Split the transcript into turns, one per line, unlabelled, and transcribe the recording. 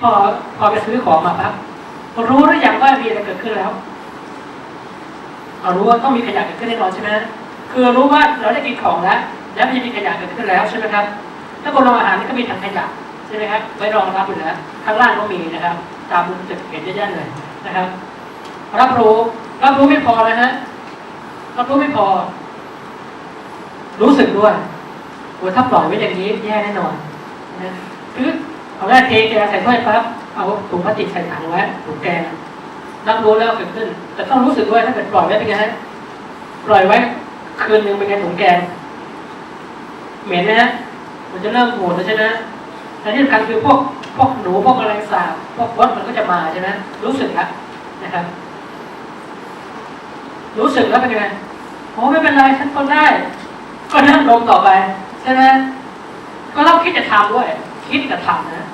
พอพอไปซื้อของมาปั๊บรู้หรือยังว่ามีอะไรเกิดขึ้นแล้วเอารู้ว่าต้องมีขยะเกิดขึ้นแน่นอนใช่ไหมคือรู้ว่าเราได้กินของแล้ว แล้วมันจะมีขยะเกิดขึ้นแล้วใช่ไหมครับ ถ้าบนโรงอาหารนี่ก็มีถังขยะใช่ไหมครับไว้รองรับอยู่แล้วข้างล่างก็มีนะครับ ตามมุมตึกเห็นเยอะแยะเลยนะครับ รับรู้รับรู้ไม่พอนะฮะรับรู้ไม่พอ รู้สึกด้วยโอ้ถ้าปล่อยไว้อย่างนี้แย่แน่นอนนะคือ เอาแรกเทแกใส่ถ้วยปั๊บเอาถุงพลาสติกใส่ถังไว้ถุงแกรับรู้แล้วเกิดขึ้น แต่ต้องรู้สึกด้วยถ้าเกิดปล่อยไว้เป็นไงฮะปล่อยไว้คืนหนึ่งเป็นไงถุงแกเหม็นไหมฮะมันจะเริ่มโหดแล้วใช่ไหมแต่ที่สำคัญคือพวกพวกหนูพวกแมลงสาบพวกมดมันก็จะมาใช่ไหมรู้สึกแล้วนะครับ รู้สึกแล้วเป็นไงโอ้ไม่เป็นไรฉันทนได้ ก็นั่งลงต่อไปใช่ไหมก็ต้องคิดจะทำด้วย คิดจะทำนะ